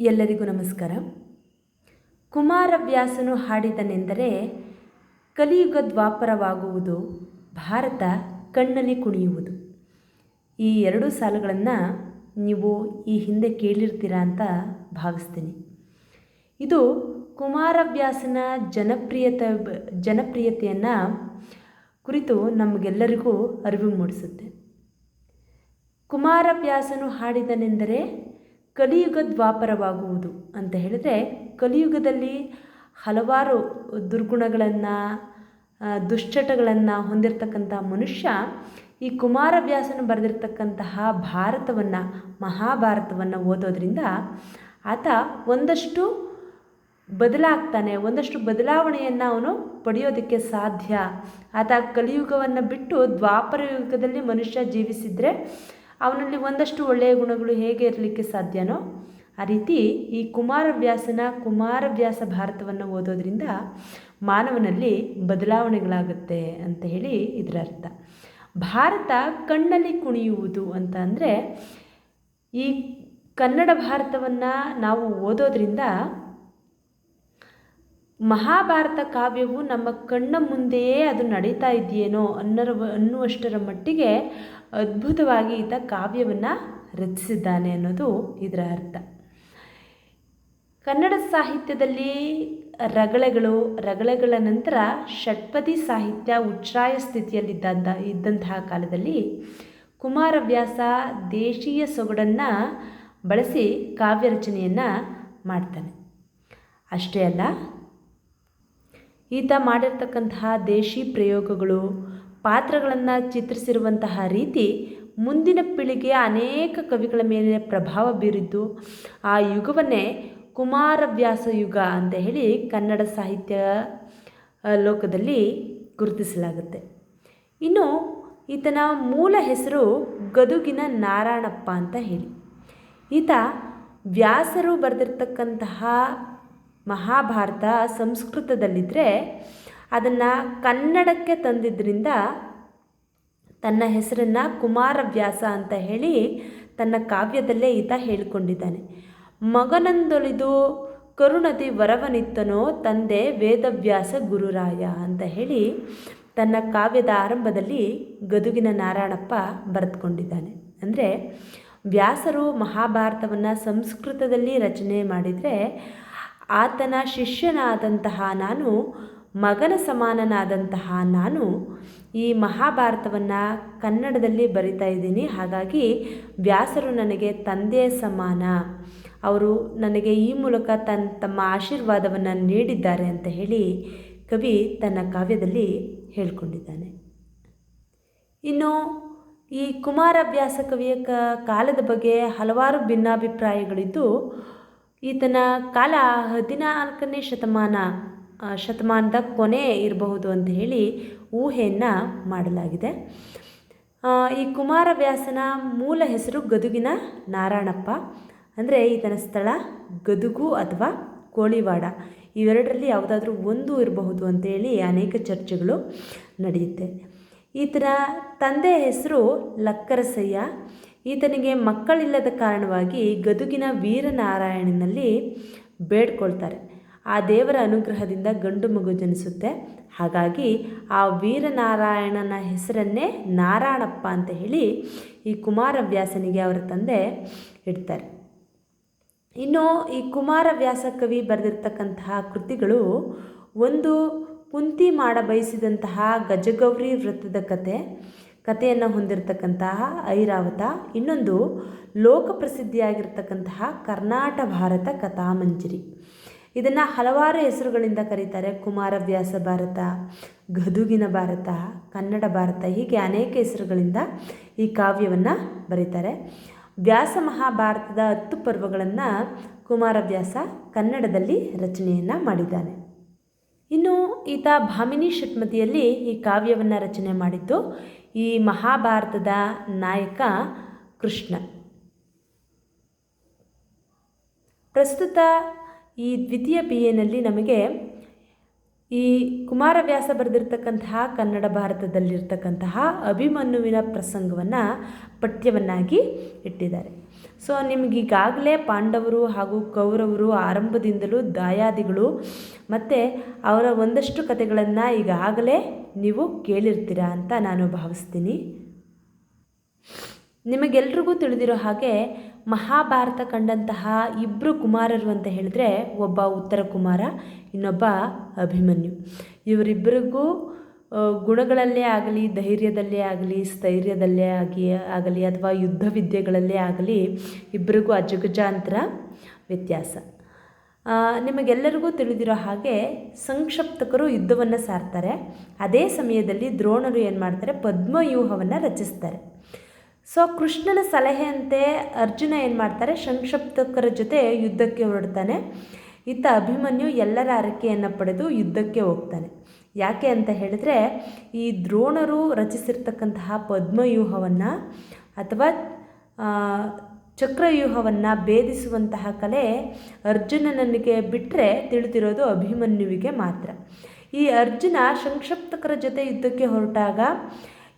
ಎಲ್ಲರಿಗೂ ನಮಸ್ಕಾರ. ಕುಮಾರವ್ಯಾಸನು ಹಾಡಿದನೆಂದರೆ, ಕಲಿಯುಗ ದ್ವಾಪರವಾಗುವುದು, ಭಾರತ ಕಣ್ಣಲ್ಲಿ ಕುಣಿಯುವುದು. ಈ ಎರಡು ಸಾಲುಗಳನ್ನು ನೀವು ಈ ಹಿಂದೆ ಕೇಳಿರ್ತೀರಾ ಅಂತ ಭಾವಿಸ್ತೀನಿ. ಇದು ಕುಮಾರವ್ಯಾಸನ ಜನಪ್ರಿಯತೆ, ಜನಪ್ರಿಯತೆಯನ್ನು ಕುರಿತು ನಮಗೆಲ್ಲರಿಗೂ ಅರಿವು ಮೂಡಿಸುತ್ತೆ. ಕುಮಾರವ್ಯಾಸನು ಹಾಡಿದನೆಂದರೆ ಕಲಿಯುಗ ದ್ವಾಪರವಾಗುವುದು ಅಂತ ಹೇಳಿದರೆ ಕಲಿಯುಗದಲ್ಲಿ ಹಲವಾರು ದುರ್ಗುಣಗಳನ್ನು ದುಶ್ಚಟಗಳನ್ನು ಹೊಂದಿರತಕ್ಕಂಥ ಮನುಷ್ಯ ಈ ಕುಮಾರವ್ಯಾಸನು ಬರೆದಿರ್ತಕ್ಕಂತಹ ಭಾರತವನ್ನು, ಮಹಾಭಾರತವನ್ನು ಓದೋದ್ರಿಂದ ಆತ ಒಂದಷ್ಟು ಬದಲಾಗ್ತಾನೆ, ಒಂದಷ್ಟು ಬದಲಾವಣೆಯನ್ನು ಅವನು ಪಡೆಯೋದಕ್ಕೆ ಸಾಧ್ಯ. ಆತ ಕಲಿಯುಗವನ್ನು ಬಿಟ್ಟು ದ್ವಾಪರ ಯುಗದಲ್ಲಿ ಮನುಷ್ಯ ಜೀವಿಸಿದರೆ ಅವನಲ್ಲಿ ಒಂದಷ್ಟು ಒಳ್ಳೆಯ ಗುಣಗಳು ಹೇಗೆ ಇರಲಿಕ್ಕೆ ಸಾಧ್ಯನೋ ಆ ರೀತಿ ಈ ಕುಮಾರವ್ಯಾಸನ ಕುಮಾರವ್ಯಾಸ ಭಾರತವನ್ನು ಓದೋದ್ರಿಂದ ಮಾನವನಲ್ಲಿ ಬದಲಾವಣೆಗಳಾಗುತ್ತೆ ಅಂತ ಹೇಳಿ ಇದರ ಅರ್ಥ. ಭಾರತ ಕಣ್ಣಲ್ಲಿ ಕುಣಿಯುವುದು ಅಂತ ಅಂದರೆ ಈ ಕನ್ನಡ ಭಾರತವನ್ನು ನಾವು ಓದೋದ್ರಿಂದ ಮಹಾಭಾರತ ಕಾವ್ಯವು ನಮ್ಮ ಕಣ್ಣ ಮುಂದೆಯೇ ಅದು ನಡೀತಾ ಇದೆಯೇನೋ ಅನ್ನರ ಅನ್ನುವಷ್ಟರ ಮಟ್ಟಿಗೆ ಅದ್ಭುತವಾಗಿ ಈತ ಕಾವ್ಯವನ್ನು ರಚಿಸಿದ್ದಾನೆ ಅನ್ನೋದು ಇದರ ಅರ್ಥ. ಕನ್ನಡ ಸಾಹಿತ್ಯದಲ್ಲಿ ರಗಳೆಗಳು, ರಗಳೆಗಳ ನಂತರ ಷಟ್ಪದಿ ಸಾಹಿತ್ಯ ಉಚ್ಛ್ರಾಯ ಸ್ಥಿತಿಯಲ್ಲಿದ್ದಂಥ ಇದ್ದಂತಹ ಕಾಲದಲ್ಲಿ ಕುಮಾರವ್ಯಾಸ ದೇಶೀಯ ಸೊಗಡನ್ನು ಬಳಸಿ ಕಾವ್ಯ ರಚನೆಯನ್ನು ಮಾಡ್ತಾನೆ. ಅಷ್ಟೇ ಅಲ್ಲ ಈತ ಮಾಡಿರ್ತಕ್ಕಂತಹ ದೇಶಿ ಪ್ರಯೋಗಗಳು, ಪಾತ್ರಗಳನ್ನು ಚಿತ್ರಿಸಿರುವಂತಹ ರೀತಿ ಮುಂದಿನ ಪೀಳಿಗೆಯ ಅನೇಕ ಕವಿಗಳ ಮೇಲೆ ಪ್ರಭಾವ ಬೀರಿದ್ದು, ಆ ಯುಗವನ್ನೇ ಕುಮಾರವ್ಯಾಸ ಯುಗ ಅಂತ ಹೇಳಿ ಕನ್ನಡ ಸಾಹಿತ್ಯ ಲೋಕದಲ್ಲಿ ಗುರುತಿಸಲಾಗುತ್ತೆ. ಇನ್ನು ಈತನ ಮೂಲ ಹೆಸರು ಗದುಗಿನ ನಾರಾಯಣಪ್ಪ ಅಂತ ಹೇಳಿ. ಈತ ವ್ಯಾಸರು ಬರೆದಿರ್ತಕ್ಕಂತಹ ಮಹಾಭಾರತ ಸಂಸ್ಕೃತದಲ್ಲಿದ್ದರೆ ಅದನ್ನು ಕನ್ನಡಕ್ಕೆ ತಂದಿದ್ದರಿಂದ ತನ್ನ ಹೆಸರನ್ನು ಕುಮಾರವ್ಯಾಸ ಅಂತ ಹೇಳಿ ತನ್ನ ಕಾವ್ಯದಲ್ಲೇ ಈತ ಹೇಳಿಕೊಂಡಿದ್ದಾನೆ. ಮಗನಂದೊಳಿದು ಕರುಣದಿ ವರವನಿತ್ತನೋ ತಂದೆ ವೇದವ್ಯಾಸ ಗುರುರಾಯ ಅಂತ ಹೇಳಿ ತನ್ನ ಕಾವ್ಯದ ಆರಂಭದಲ್ಲಿ ಗದುಗಿನ ನಾರಾಯಣಪ್ಪ ಬರೆದುಕೊಂಡಿದ್ದಾನೆ. ಅಂದರೆ ವ್ಯಾಸರು ಮಹಾಭಾರತವನ್ನು ಸಂಸ್ಕೃತದಲ್ಲಿ ರಚನೆ ಮಾಡಿದರೆ ಆತನ ಶಿಷ್ಯನಾದಂತಹ ನಾನು, ಮಗನ ಸಮಾನನಾದಂತಹ ನಾನು ಈ ಮಹಾಭಾರತವನ್ನು ಕನ್ನಡದಲ್ಲಿ ಬರಿತಾ ಇದ್ದೀನಿ. ಹಾಗಾಗಿ ವ್ಯಾಸರು ನನಗೆ ತಂದೆಯ ಸಮಾನ. ಅವರು ನನಗೆ ಈ ಮೂಲಕ ತನ್ನ ತಮ್ಮ ಆಶೀರ್ವಾದವನ್ನು ನೀಡಿದ್ದಾರೆ ಅಂತ ಹೇಳಿ ಕವಿ ತನ್ನ ಕಾವ್ಯದಲ್ಲಿ ಹೇಳಿಕೊಂಡಿದ್ದಾನೆ. ಇನ್ನು ಈ ಕುಮಾರವ್ಯಾಸ ಕವಿಯ ಕಾಲದ ಬಗ್ಗೆ ಹಲವಾರು ಭಿನ್ನಾಭಿಪ್ರಾಯಗಳಿದ್ದು ಈತನ ಕಾಲ ಹದಿನಾಲ್ಕನೇ ಶತಮಾನ ಶತಮಾನದ ಕೊನೆ ಇರಬಹುದು ಅಂತ ಹೇಳಿ ಊಹೆಯನ್ನು ಮಾಡಲಾಗಿದೆ. ಈ ಕುಮಾರವ್ಯಾಸನ ಮೂಲ ಹೆಸರು ಗದುಗಿನ ನಾರಾಯಣಪ್ಪ. ಅಂದರೆ ಈತನ ಸ್ಥಳ ಗದುಗು ಅಥವಾ ಕೋಳಿವಾಡ. ಇವೆರಡರಲ್ಲಿ ಯಾವುದಾದ್ರೂ ಒಂದು ಇರಬಹುದು ಅಂತೇಳಿ ಅನೇಕ ಚರ್ಚೆಗಳು ನಡೆಯುತ್ತೆ. ಈತನ ತಂದೆ ಹೆಸರು ಲಕ್ಕರಸಯ್ಯ. ಈತನಿಗೆ ಮಕ್ಕಳಿಲ್ಲದ ಕಾರಣವಾಗಿ ಗದುಗಿನ ವೀರನಾರಾಯಣನಲ್ಲಿ ಬೇಡ್ಕೊಳ್ತಾರೆ. ಆ ದೇವರ ಅನುಗ್ರಹದಿಂದ ಗಂಡು ಮಗು ಜನಿಸುತ್ತೆ. ಹಾಗಾಗಿ ಆ ವೀರನಾರಾಯಣನ ಹೆಸರನ್ನೇ ನಾರಾಯಣಪ್ಪ ಅಂತ ಹೇಳಿ ಈ ಕುಮಾರವ್ಯಾಸನಿಗೆ ಅವರ ತಂದೆ ಇಡ್ತಾರೆ. ಇನ್ನು ಈ ಕುಮಾರವ್ಯಾಸ ಕವಿ ಬರೆದಿರ್ತಕ್ಕಂತಹ ಕೃತಿಗಳು ಒಂದು ಕುಂತಿ ಮಾಡ ಬಯಸಿದಂತಹ ಗಜಗೌರಿ ವೃತ್ತದ ಕತೆ ಕಥೆಯನ್ನು ಹೊಂದಿರತಕ್ಕಂತಹ ಐರಾವತ, ಇನ್ನೊಂದು ಲೋಕಪ್ರಸಿದ್ಧಿಯಾಗಿರ್ತಕ್ಕಂತಹ ಕರ್ನಾಟ ಭಾರತ ಕಥಾಮಂಜರಿ. ಇದನ್ನು ಹಲವಾರು ಹೆಸರುಗಳಿಂದ ಕರೀತಾರೆ. ಕುಮಾರವ್ಯಾಸ ಭಾರತ, ಗದುಗಿನ ಭಾರತ, ಕನ್ನಡ ಭಾರತ, ಹೀಗೆ ಅನೇಕ ಹೆಸರುಗಳಿಂದ ಈ ಕಾವ್ಯವನ್ನು ಬರೀತಾರೆ. ವ್ಯಾಸ ಮಹಾಭಾರತದ ಹತ್ತು ಪರ್ವಗಳನ್ನು ಕುಮಾರವ್ಯಾಸ ಕನ್ನಡದಲ್ಲಿ ರಚನೆಯನ್ನು ಮಾಡಿದ್ದಾನೆ. ಇನ್ನು ಈತ ಭಾಮಿನಿ ಷಟ್ಮತಿಯಲ್ಲಿ ಈ ಕಾವ್ಯವನ್ನು ರಚನೆ ಮಾಡಿದ್ದು ಈ ಮಹಾಭಾರತದ ನಾಯಕ ಕೃಷ್ಣ. ಪ್ರಸ್ತುತ ಈ ದ್ವಿತೀಯ ಬಿ ಎನಲ್ಲಿ ನಮಗೆ ಈ ಕುಮಾರವ್ಯಾಸ ಬರೆದಿರ್ತಕ್ಕಂತಹ ಕನ್ನಡ ಭಾರತದಲ್ಲಿರ್ತಕ್ಕಂತಹ ಅಭಿಮನ್ಯುವಿನ ಪ್ರಸಂಗವನ್ನು ಪಠ್ಯವನ್ನಾಗಿ ಇಟ್ಟಿದ್ದಾರೆ. ಸೊ ನಿಮಗೀಗಾಗಲೇ ಪಾಂಡವರು ಹಾಗೂ ಕೌರವರು ಆರಂಭದಿಂದಲೂ ದಾಯಾದಿಗಳು. ಮತ್ತು ಅವರ ಒಂದಷ್ಟು ಕಥೆಗಳನ್ನು ಈಗಾಗಲೇ ನೀವು ಕೇಳಿರ್ತೀರ ಅಂತ ನಾನು ಭಾವಿಸ್ತೀನಿ. ನಿಮಗೆಲ್ರಿಗೂ ತಿಳಿದಿರೋ ಹಾಗೆ ಮಹಾಭಾರತ ಕಂಡಂತಹ ಇಬ್ಬರು ಕುಮಾರರು ಅಂತ ಹೇಳಿದ್ರೆ ಒಬ್ಬ ಉತ್ತರ ಕುಮಾರ ಇನ್ನೊಬ್ಬ ಅಭಿಮನ್ಯು. ಇವರಿಬ್ಬರಿಗೂ ಗುಣಗಳಲ್ಲೇ ಆಗಲಿ, ಧೈರ್ಯದಲ್ಲೇ ಆಗಲಿ, ಸ್ಥೈರ್ಯದಲ್ಲೇ ಆಗಿ, ಆಗಲಿ ಅಥವಾ ಯುದ್ಧ ವಿದ್ಯೆಗಳಲ್ಲೇ ಆಗಲಿ ಇಬ್ಬರಿಗೂ ಅಜಗಜಾಂತರ ವ್ಯತ್ಯಾಸ. ನಿಮಗೆಲ್ಲರಿಗೂ ತಿಳಿದಿರೋ ಹಾಗೆ ಸಂಕ್ಷಪ್ತಕರು ಯುದ್ಧವನ್ನು ಸಾರ್ತಾರೆ. ಅದೇ ಸಮಯದಲ್ಲಿ ದ್ರೋಣರು ಏನು ಮಾಡ್ತಾರೆ? ಪದ್ಮವ್ಯೂಹವನ್ನು ರಚಿಸ್ತಾರೆ. ಸೊ, ಕೃಷ್ಣನ ಸಲಹೆಯಂತೆ ಅರ್ಜುನ ಏನು ಮಾಡ್ತಾರೆ? ಸಂಕ್ಷಪ್ತಕರ ಜೊತೆ ಯುದ್ಧಕ್ಕೆ ಹೊರಡ್ತಾನೆ. ಇತ್ತ ಅಭಿಮನ್ಯು ಎಲ್ಲರ ಅರಕೆಯನ್ನು ಪಡೆದು ಯುದ್ಧಕ್ಕೆ ಹೋಗ್ತಾನೆ. ಯಾಕೆ ಅಂತ ಹೇಳಿದ್ರೆ, ಈ ದ್ರೋಣರು ರಚಿಸಿರ್ತಕ್ಕಂತಹ ಪದ್ಮವ್ಯೂಹವನ್ನು ಅಥವಾ ಚಕ್ರವ್ಯೂಹವನ್ನು ಭೇದಿಸುವಂತಹ ಕಲೆ ಅರ್ಜುನನಿಗೆ ಬಿಟ್ಟರೆ ತಿಳಿದಿರೋದು ಅಭಿಮನ್ಯುವಿಗೆ ಮಾತ್ರ. ಈ ಅರ್ಜುನ ಸಂಕ್ಷಿಪ್ತಕರ ಜೊತೆ ಯುದ್ಧಕ್ಕೆ ಹೊರಟಾಗ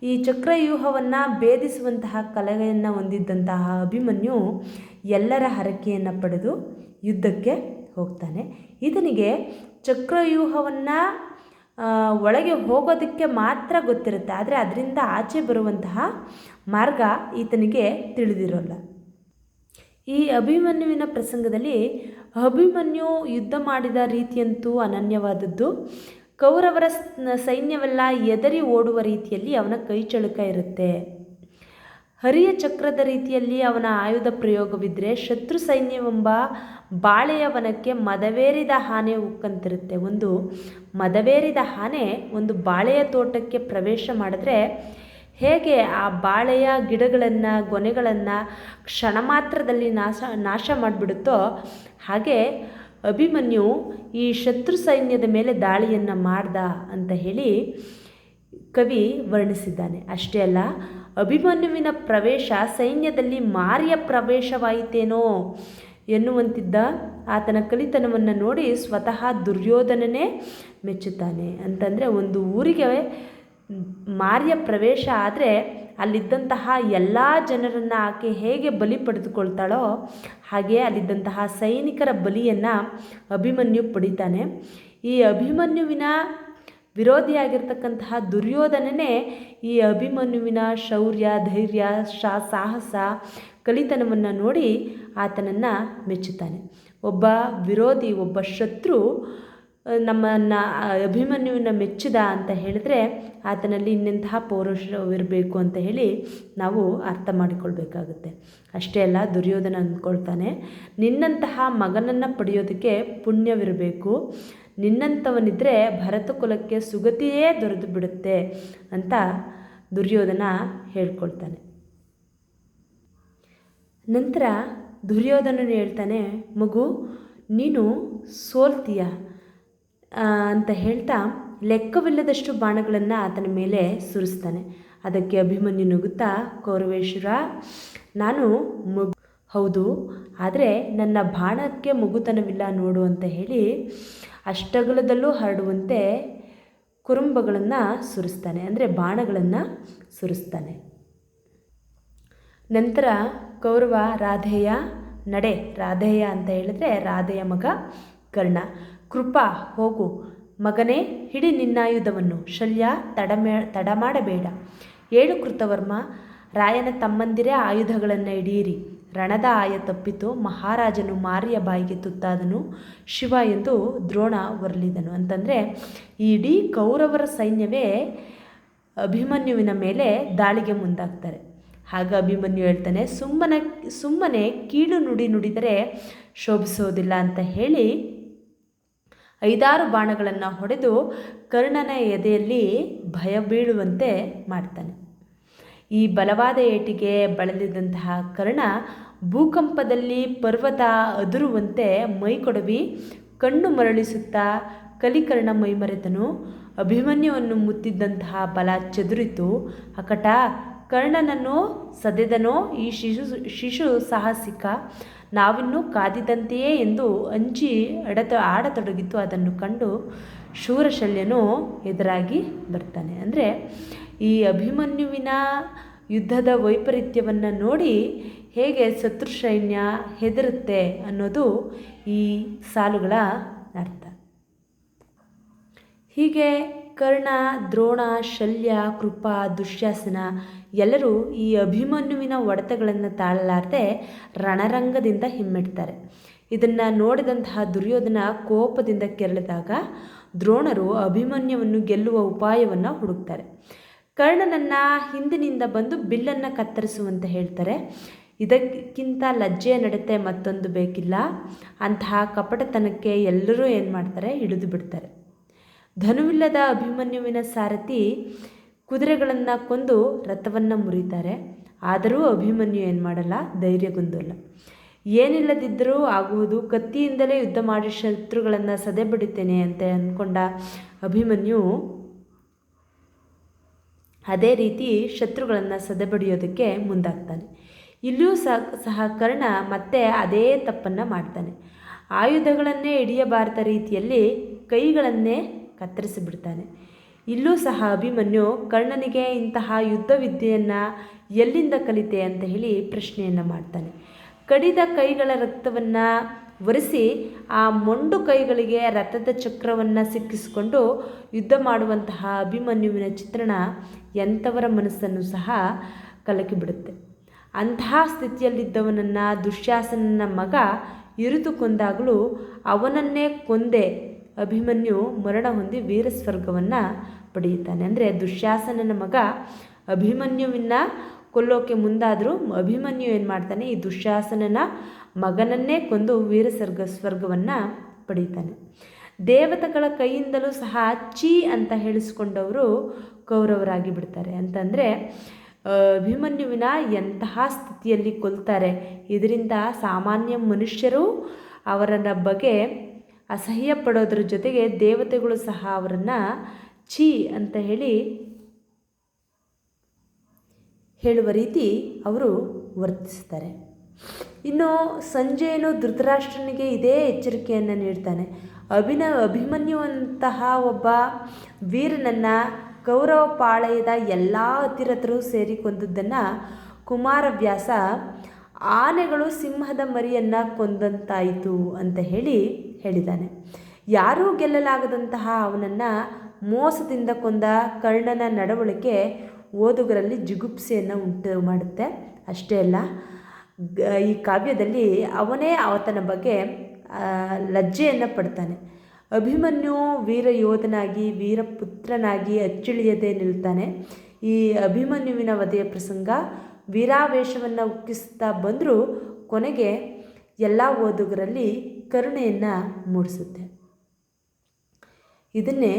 ಈ ಚಕ್ರವ್ಯೂಹವನ್ನು ಭೇದಿಸುವಂತಹ ಕಲೆಯನ್ನು ಹೊಂದಿದ್ದಂತಹ ಅಭಿಮನ್ಯು ಎಲ್ಲರ ಹರಕೆಯನ್ನು ಪಡೆದು ಯುದ್ಧಕ್ಕೆ ಹೋಗ್ತಾನೆ. ಈತನಿಗೆ ಚಕ್ರವ್ಯೂಹವನ್ನು ಒಳಗೆ ಹೋಗೋದಕ್ಕೆ ಮಾತ್ರ ಗೊತ್ತಿರುತ್ತೆ. ಆದರೆ ಅದರಿಂದ ಆಚೆ ಬರುವಂತಹ ಮಾರ್ಗ ಈತನಿಗೆ ತಿಳಿದಿರೋಲ್ಲ. ಈ ಅಭಿಮನ್ಯುವಿನ ಪ್ರಸಂಗದಲ್ಲಿ ಅಭಿಮನ್ಯು ಯುದ್ಧ ಮಾಡಿದ ರೀತಿಯಂತೂ ಅನನ್ಯವಾದದ್ದು. ಕೌರವರ ಸೈನ್ಯವೆಲ್ಲ ಎದರಿ ಓಡುವ ರೀತಿಯಲ್ಲಿ ಅವನ ಕೈ ಚಳುಕ ಇರುತ್ತೆ. ಹರಿಯ ಚಕ್ರದ ರೀತಿಯಲ್ಲಿ ಅವನ ಆಯುಧ ಪ್ರಯೋಗವಿದ್ದರೆ ಶತ್ರು ಸೈನ್ಯವೆಂಬ ಬಾಳೆಯ ವನಕ್ಕೆ ಮದವೇರಿದ ಆನೆ ಉಕ್ಕಂತಿರುತ್ತೆ. ಒಂದು ಮದವೇರಿದ ಆನೆ ಒಂದು ಬಾಳೆಯ ತೋಟಕ್ಕೆ ಪ್ರವೇಶ ಮಾಡಿದ್ರೆ ಹೇಗೆ ಆ ಬಾಳೆಯ ಗಿಡಗಳನ್ನು, ಗೊನೆಗಳನ್ನು ಕ್ಷಣ ಮಾತ್ರದಲ್ಲಿ ನಾಶ ನಾಶ ಮಾಡಿಬಿಡುತ್ತೋ ಹಾಗೆ ಅಭಿಮನ್ಯು ಈ ಶತ್ರು ಸೈನ್ಯದ ಮೇಲೆ ದಾಳಿಯನ್ನು ಮಾಡ್ದ ಅಂತ ಹೇಳಿ ಕವಿ ವರ್ಣಿಸಿದ್ದಾನೆ. ಅಷ್ಟೇ ಅಲ್ಲ ಅಭಿಮನ್ಯುವಿನ ಪ್ರವೇಶ ಸೈನ್ಯದಲ್ಲಿ ಮಾರಿಯ ಪ್ರವೇಶವಾಯಿತೇನೋ ಎನ್ನುವಂತಿದ್ದ ಆತನ ಕಲಿತನವನ್ನು ನೋಡಿ ಸ್ವತಃ ದುರ್ಯೋಧನನೇ ಮೆಚ್ಚುತ್ತಾನೆ. ಅಂತಂದರೆ ಒಂದು ಊರಿಗೆ ಮಾರಿಯ ಪ್ರವೇಶ ಆದರೆ ಅಲ್ಲಿದ್ದಂತಹ ಎಲ್ಲ ಜನರನ್ನು ಆಕೆ ಹೇಗೆ ಬಲಿ ಪಡೆದುಕೊಳ್ತಾಳೋ ಹಾಗೆ ಅಲ್ಲಿದ್ದಂತಹ ಸೈನಿಕರ ಬಲಿಯನ್ನು ಅಭಿಮನ್ಯು ಪಡಿತಾನೆ. ಈ ಅಭಿಮನ್ಯುವಿನ ವಿರೋಧಿಯಾಗಿರ್ತಕ್ಕಂತಹ ದುರ್ಯೋಧನನೇ ಈ ಅಭಿಮನ್ಯುವಿನ ಶೌರ್ಯ, ಧೈರ್ಯ, ಶಾ, ಸಾಹಸ, ಕಲಿತನವನ್ನು ನೋಡಿ ಆತನನ್ನು ಮೆಚ್ಚುತ್ತಾನೆ. ಒಬ್ಬ ವಿರೋಧಿ, ಒಬ್ಬ ಶತ್ರು ನಮ್ಮನ್ನು ಅಭಿಮನ್ಯುವಿನ ಮೆಚ್ಚಿದ ಅಂತ ಹೇಳಿದ್ರೆ ಆತನಲ್ಲಿ ಇನ್ನೆಂತಹ ಪೌರುಷವಿರಬೇಕು ಅಂತ ಹೇಳಿ ನಾವು ಅರ್ಥ ಮಾಡಿಕೊಳ್ಬೇಕಾಗುತ್ತೆ. ಅಷ್ಟೇ ಅಲ್ಲ, ದುರ್ಯೋಧನ ಅಂದ್ಕೊಳ್ತಾನೆ, ನಿನ್ನಂತಹ ಮಗನನ್ನು ಪಡೆಯೋದಕ್ಕೆ ಪುಣ್ಯವಿರಬೇಕು. ನಿನ್ನಂಥವನಿದ್ದರೆ ಭರತ ಕುಲಕ್ಕೆ ಸುಗತಿಯೇ ದೊರೆದು ಬಿಡುತ್ತೆ ಅಂತ ದುರ್ಯೋಧನ ಹೇಳ್ಕೊಳ್ತಾನೆ. ನಂತರ ದುರ್ಯೋಧನನು ಹೇಳ್ತಾನೆ, ಮಗು, ನೀನು ಸೋಲ್ತೀಯ? ಅಂತ ಹೇಳ್ತಾ ಲೆಕ್ಕವಿಲ್ಲದಷ್ಟು ಬಾಣಗಳನ್ನು ಆತನ ಮೇಲೆ ಸುರಿಸ್ತಾನೆ. ಅದಕ್ಕೆ ಅಭಿಮನ್ಯು ನುಗುತ್ತಾ ಕೌರವೇಶ್ವರ, ನಾನು ಮಗು ಹೌದು, ಆದರೆ ನನ್ನ ಬಾಣಕ್ಕೆ ಮಗುತನವಿಲ್ಲ ನೋಡು ಅಂತ ಹೇಳಿ ಅಷ್ಟಗಲದಲ್ಲೂ ಹರಡುವಂತೆ ಕುರುಂಬಗಳನ್ನು ಸುರಿಸ್ತಾನೆ, ಅಂದರೆ ಬಾಣಗಳನ್ನು ಸುರಿಸ್ತಾನೆ. ನಂತರ ಕೌರವ ರಾಧೇಯ ನಡೆ, ರಾಧೇಯ ಅಂತ ಹೇಳಿದ್ರೆ ರಾಧೆಯ ಮಗ ಕರ್ಣ, ಕೃಪಾ ಹೋಗು, ಮಗನೇ ಹಿಡಿ ನಿನ್ನಾಯುಧವನ್ನು, ಶಲ್ಯ ತಡಮೇ ತಡ ಮಾಡಬೇಡ ಏಳು ಕೃತವರ್ಮ, ರಾಯನ ತಮ್ಮಂದಿರೇ ಆಯುಧಗಳನ್ನು ಹಿಡಿಯಿರಿ. ರಣದ ಆಯ ತಪ್ಪಿತು ಮಹಾರಾಜನು ಮಾರಿಯ ಬಾಯಿಗೆ ತುತ್ತಾದನು ಶಿವ ಎಂದು ದ್ರೋಣ ಹೊರಲಿದನು ಅಂತಂದರೆ ಇಡೀ ಕೌರವರ ಸೈನ್ಯವೇ ಅಭಿಮನ್ಯುವಿನ ಮೇಲೆ ದಾಳಿಗೆ ಮುಂದಾಗ್ತಾರೆ. ಆಗ ಅಭಿಮನ್ಯು ಹೇಳ್ತಾನೆ, ಸುಮ್ಮನೆ ಸುಮ್ಮನೆ ಕೀಳು ನುಡಿ ನುಡಿದರೆ ಶೋಭಿಸೋದಿಲ್ಲ ಅಂತ ಹೇಳಿ ಐದಾರು ಬಾಣಗಳನ್ನು ಹೊಡೆದು ಕರ್ಣನ ಎದೆಯಲ್ಲಿ ಭಯ ಬೀಳುವಂತೆ ಮಾಡ್ತಾನೆ. ಈ ಬಲವಾದ ಏಟಿಗೆ ಬಳಲಿದಂತಹ ಕರ್ಣ ಭೂಕಂಪದಲ್ಲಿ ಪರ್ವತ ಅದುರುವಂತೆ ಮೈಕೊಡವಿ, ಕಣ್ಣು ಮರಳಿಸುತ್ತಾ ಕಲಿಕರ್ಣ ಮೈಮರೆತನು. ಅಭಿಮನ್ಯವನ್ನು ಮುತ್ತಿದ್ದಂತಹ ಬಲ ಚದುರಿತು. ಅಕಟ, ಕರ್ಣನನ್ನು ಸದೆದನೋ ಈ ಶಿಶು ಶಿಶು ಸಾಹಸಿಕ. ನಾವಿನ್ನೂ ಕಾದಿದಂತೆಯೇ ಎಂದು ಅಂಜಿ ಅಡತ ಆಡತೊಡಗಿತು. ಅದನ್ನು ಕಂಡು ಶೂರಶಲ್ಯನು ಎದುರಾಗಿ ಬರ್ತಾನೆ. ಅಂದರೆ ಈ ಅಭಿಮನ್ಯುವಿನ ಯುದ್ಧದ ವೈಪರೀತ್ಯವನ್ನು ನೋಡಿ ಹೇಗೆ ಶತ್ರು ಸೈನ್ಯ ಹೆದರುತ್ತೆ ಅನ್ನೋದು ಈ ಸಾಲುಗಳ ಅರ್ಥ. ಹೀಗೆ ಕರ್ಣ, ದ್ರೋಣ, ಶಲ್ಯ, ಕೃಪಾ, ದುಶ್ಯಾಸನ ಎಲ್ಲರೂ ಈ ಅಭಿಮನ್ಯುವಿನ ಒಡೆತಗಳನ್ನು ತಾಳಲಾರದೆ ರಣರಂಗದಿಂದ ಹಿಮ್ಮೆಡ್ತಾರೆ. ಇದನ್ನು ನೋಡಿದಂತಹ ದುರ್ಯೋಧನ ಕೋಪದಿಂದ ಕೆರಳಿದಾಗ ದ್ರೋಣರು ಅಭಿಮನ್ಯವನ್ನು ಗೆಲ್ಲುವ ಉಪಾಯವನ್ನು ಹುಡುಕ್ತಾರೆ. ಕರ್ಣನನ್ನು ಹಿಂದಿನಿಂದ ಬಂದು ಬಿಲ್ಲನ್ನು ಕತ್ತರಿಸುವಂತೆ ಹೇಳ್ತಾರೆ. ಇದಕ್ಕಿಂತ ಲಜ್ಜೆಯ ನಡತೆ ಮತ್ತೊಂದು ಬೇಕಿಲ್ಲ. ಅಂತಹ ಕಪಟತನಕ್ಕೆ ಎಲ್ಲರೂ ಏನು ಮಾಡ್ತಾರೆ? ಹಿಡಿದು ಬಿಡ್ತಾರೆ. ಧನುವಿಲ್ಲದ ಅಭಿಮನ್ಯುವಿನ ಸಾರಥಿ ಕುದುರೆಗಳನ್ನು ಕೊಂದು ರಥವನ್ನು ಮುರಿತಾರೆ. ಆದರೂ ಅಭಿಮನ್ಯು ಏನು ಮಾಡಲ್ಲ? ಧೈರ್ಯಗೊಂದಲ್ಲ ಏನಿಲ್ಲದಿದ್ದರೂ ಆಗುವುದು. ಕತ್ತಿಯಿಂದಲೇ ಯುದ್ಧ ಮಾಡಿ ಶತ್ರುಗಳನ್ನು ಸದೆ ಬಿಡುತ್ತೇನೆ ಅಂತ ಅಂದ್ಕೊಂಡ ಅಭಿಮನ್ಯು ಅದೇ ರೀತಿ ಶತ್ರುಗಳನ್ನು ಸದೆಬಡಿಯೋದಕ್ಕೆ ಮುಂದಾಗ್ತಾನೆ. ಇಲ್ಲಿಯೂ ಸಹ ಸಹ ಕರ್ಣ ಮತ್ತೆ ಅದೇ ತಪ್ಪನ್ನು ಮಾಡ್ತಾನೆ. ಆಯುಧಗಳನ್ನೇ ಹಿಡಿಯಬಾರದ ರೀತಿಯಲ್ಲಿ ಕೈಗಳನ್ನೇ ಕತ್ತರಿಸಿಬಿಡ್ತಾನೆ. ಇಲ್ಲೂ ಸಹ ಅಭಿಮನ್ಯು ಕರ್ಣನಿಗೆ ಇಂತಹ ಯುದ್ಧ ವಿದ್ಯೆಯನ್ನು ಎಲ್ಲಿಂದ ಕಲಿತೆ ಅಂತ ಹೇಳಿ ಪ್ರಶ್ನೆಯನ್ನು ಮಾಡ್ತಾನೆ. ಕಡಿದ ಕೈಗಳ ರಕ್ತವನ್ನು ಒರೆಸಿ ಆ ಮೊಂಡು ಕೈಗಳಿಗೆ ರಥದ ಚಕ್ರವನ್ನು ಸಿಕ್ಕಿಸಿಕೊಂಡು ಯುದ್ಧ ಮಾಡುವಂತಹ ಅಭಿಮನ್ಯುವಿನ ಚಿತ್ರಣ ಎಂಥವರ ಮನಸ್ಸನ್ನು ಸಹ ಕಲಕಿಬಿಡುತ್ತೆ. ಅಂತಹ ಸ್ಥಿತಿಯಲ್ಲಿದ್ದವನನ್ನು ದುಶ್ಯಾಸನನ ಮಗ ಇರಿದು ಕೊಂದಾಗಲೂ ಅವನನ್ನೇ ಕೊಂದೆ ಅಭಿಮನ್ಯು ಮರಣ ಹೊಂದಿ ವೀರ ಸ್ವರ್ಗವನ್ನು ಪಡೆಯುತ್ತಾನೆ. ಅಂದರೆ ದುಶ್ಯಾಸನನ ಮಗ ಅಭಿಮನ್ಯುವಿನ ಕೊಲ್ಲೋಕೆ ಮುಂದಾದರೂ ಅಭಿಮನ್ಯು ಏನು ಮಾಡ್ತಾನೆ, ಈ ದುಶ್ಯಾಸನನ ಮಗನನ್ನೇ ಕೊಂದು ವೀರ ಸ್ವರ್ಗ ಸ್ವರ್ಗವನ್ನು ಪಡೀತಾನೆ. ದೇವತೆಗಳ ಕೈಯಿಂದಲೂ ಸಹ ಅಚ್ಚಿ ಅಂತ ಹೇಳಿಸ್ಕೊಂಡವರು ಕೌರವರಾಗಿ ಬಿಡ್ತಾರೆ. ಅಂತಂದರೆ ಅಭಿಮನ್ಯುವಿನ ಎಂತಹ ಸ್ಥಿತಿಯಲ್ಲಿ ಕೊಲ್ತಾರೆ? ಇದರಿಂದ ಸಾಮಾನ್ಯ ಮನುಷ್ಯರು ಅವರ ಬಗ್ಗೆ ಅಸಹ್ಯ ಪಡೋದ್ರ ಜೊತೆಗೆ ದೇವತೆಗಳು ಸಹ ಅವರನ್ನು ಛಿ ಅಂತ ಹೇಳಿ ಹೇಳುವ ರೀತಿ ಅವರು ವರ್ತಿಸ್ತಾರೆ. ಇನ್ನು ಸಂಜಯನು ಧೃತರಾಷ್ಟ್ರನಿಗೆ ಇದೇ ಎಚ್ಚರಿಕೆಯನ್ನು ನೀಡ್ತಾನೆ. ಅಭಿನ, ಅಭಿಮನ್ಯುವಂತಹ ಒಬ್ಬ ವೀರನನ್ನು ಕೌರವ ಪಾಳಯದ ಎಲ್ಲ ಅತಿರಥರು ಸೇರಿಕೊಂಡದ್ದನ್ನು ಕುಮಾರವ್ಯಾಸ ಆನೆಗಳು ಸಿಂಹದ ಮರಿಯನ್ನು ಕೊಂದಂತಾಯಿತು ಅಂತ ಹೇಳಿ ಹೇಳಿದ್ದಾನೆ. ಯಾರೂ ಗೆಲ್ಲಲಾಗದಂತಹ ಅವನನ್ನು ಮೋಸದಿಂದ ಕೊಂದ ಕರ್ಣನ ನಡವಳಿಕೆ ಓದುಗರಲ್ಲಿ ಜಿಗುಪ್ಸೆಯನ್ನು ಉಂಟು ಮಾಡುತ್ತೆ. ಅಷ್ಟೇ ಅಲ್ಲ ಈ ಕಾವ್ಯದಲ್ಲಿ ಅವನೇ ಆತನ ಬಗ್ಗೆ ಲಜ್ಜೆಯನ್ನು ಪಡ್ತಾನೆ. ಅಭಿಮನ್ಯು ವೀರ ಯೋಧನಾಗಿ ವೀರಪುತ್ರನಾಗಿ ಅಚ್ಚಿಳಿಯದೆ ನಿಲ್ತಾನೆ. ಈ ಅಭಿಮನ್ಯುವಿನ ವಧೆಯ ಪ್ರಸಂಗ ವೀರಾವೇಶವನ್ನು ಉಕ್ಕಿಸ್ತಾ ಬಂದರೂ ಕೊನೆಗೆ ಎಲ್ಲ ಓದುಗರಲ್ಲಿ ಕರುಣೆಯನ್ನು ಮೂಡಿಸುತ್ತೆ. ಇದನ್ನೇ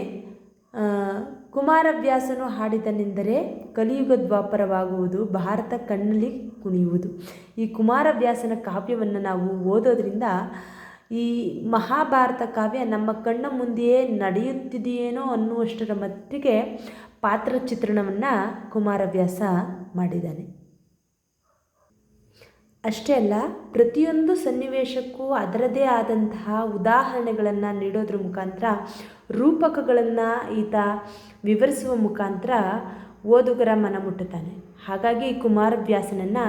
ಕುಮಾರವ್ಯಾಸನು ಹಾಡಿದನೆಂದರೆ ಕಲಿಯುಗ ದ್ವಾಪರವಾಗುವುದು, ಭಾರತ ಕಣ್ಣಲ್ಲಿ ಕುಣಿಯುವುದು. ಈ ಕುಮಾರವ್ಯಾಸನ ಕಾವ್ಯವನ್ನು ನಾವು ಓದೋದ್ರಿಂದ ಈ ಮಹಾಭಾರತ ಕಾವ್ಯ ನಮ್ಮ ಕಣ್ಣ ಮುಂದೆಯೇ ನಡೆಯುತ್ತಿದೆಯೇನೋ ಅನ್ನುವಷ್ಟರ ಮಟ್ಟಿಗೆ ಪಾತ್ರ ಚಿತ್ರಣವನ್ನು ಕುಮಾರವ್ಯಾಸ ಮಾಡಿದ್ದಾನೆ. ಅಷ್ಟೇ ಅಲ್ಲ, ಪ್ರತಿಯೊಂದು ಸನ್ನಿವೇಶಕ್ಕೂ ಅದರದೇ ಆದಂತಹ ಉದಾಹರಣೆಗಳನ್ನು ನೀಡೋದ್ರ ಮುಖಾಂತರ, ರೂಪಕಗಳನ್ನು ಈತ ವಿವರಿಸುವ ಮುಖಾಂತರ ಓದುಗರ ಮನ ಮುಟ್ಟುತ್ತಾನೆ. ಹಾಗಾಗಿ ಕುಮಾರವ್ಯಾಸನನ್ನು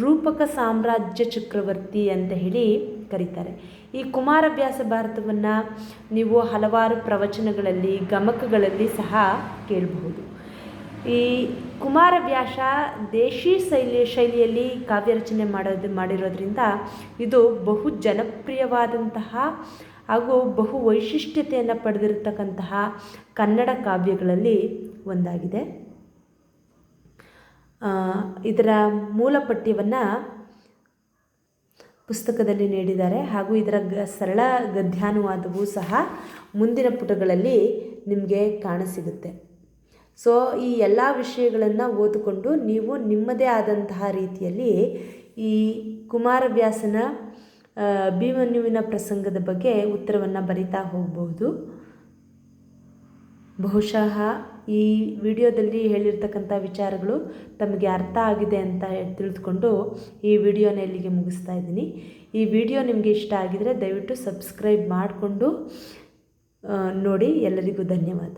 ರೂಪಕ ಸಾಮ್ರಾಜ್ಯ ಚಕ್ರವರ್ತಿ ಅಂತ ಹೇಳಿ ಕರೀತಾರೆ. ಈ ಕುಮಾರವ್ಯಾಸ ಭಾರತವನ್ನು ನೀವು ಹಲವಾರು ಪ್ರವಚನಗಳಲ್ಲಿ, ಗಮಕಗಳಲ್ಲಿ ಸಹ ಕೇಳಬಹುದು. ಈ ಕುಮಾರವ್ಯಾಸ ದೇಶಿ ಶೈಲಿ ಶೈಲಿಯಲ್ಲಿ ಕಾವ್ಯ ರಚನೆ ಮಾಡೋದು ಮಾಡಿರೋದ್ರಿಂದ ಇದು ಬಹು ಜನಪ್ರಿಯವಾದಂತಹ ಹಾಗೂ ಬಹು ವೈಶಿಷ್ಟ್ಯತೆಯನ್ನು ಪಡೆದಿರತಕ್ಕಂತಹ ಕನ್ನಡ ಕಾವ್ಯಗಳಲ್ಲಿ ಒಂದಾಗಿದೆ. ಇದರ ಮೂಲ ಪಠ್ಯವನ್ನು ಪುಸ್ತಕದಲ್ಲಿ ನೀಡಿದ್ದಾರೆ ಹಾಗೂ ಇದರ ಗ, ಸರಳ ಗದ್ಯಾನುವಾದವೂ ಸಹ ಮುಂದಿನ ಪುಟಗಳಲ್ಲಿ ನಿಮಗೆ ಕಾಣಸಿಗುತ್ತೆ. ಸೊ ಈ ಎಲ್ಲ ವಿಷಯಗಳನ್ನು ಓದಿಕೊಂಡು ನೀವು ನಿಮ್ಮದೇ ಆದಂತಹ ರೀತಿಯಲ್ಲಿ ಈ ಕುಮಾರವ್ಯಾಸನ ಭೀಮನ್ಯುವಿನ ಪ್ರಸಂಗದ ಬಗ್ಗೆ ಉತ್ತರವನ್ನು ಬರಿತಾ ಹೋಗಬಹುದು ಬಹುಶಃ ಈ ವಿಡಿಯೋದಲ್ಲಿ ಹೇಳಿರ್ತಕ್ಕಂಥ ವಿಚಾರಗಳು ತಮಗೆ ಅರ್ಥ ಆಗಿದೆ ಅಂತ ತಿಳಿದುಕೊಂಡು ಈ ವಿಡಿಯೋನ ಇಲ್ಲಿಗೆ ಮುಗಿಸ್ತಾ ಇದ್ದೀನಿ. ಈ ವಿಡಿಯೋ ನಿಮಗೆ ಇಷ್ಟ ಆಗಿದರೆ ದಯವಿಟ್ಟು ಸಬ್ಸ್ಕ್ರೈಬ್ ಮಾಡಿಕೊಂಡು ನೋಡಿ ಎಲ್ಲರಿಗೂ ಧನ್ಯವಾದ.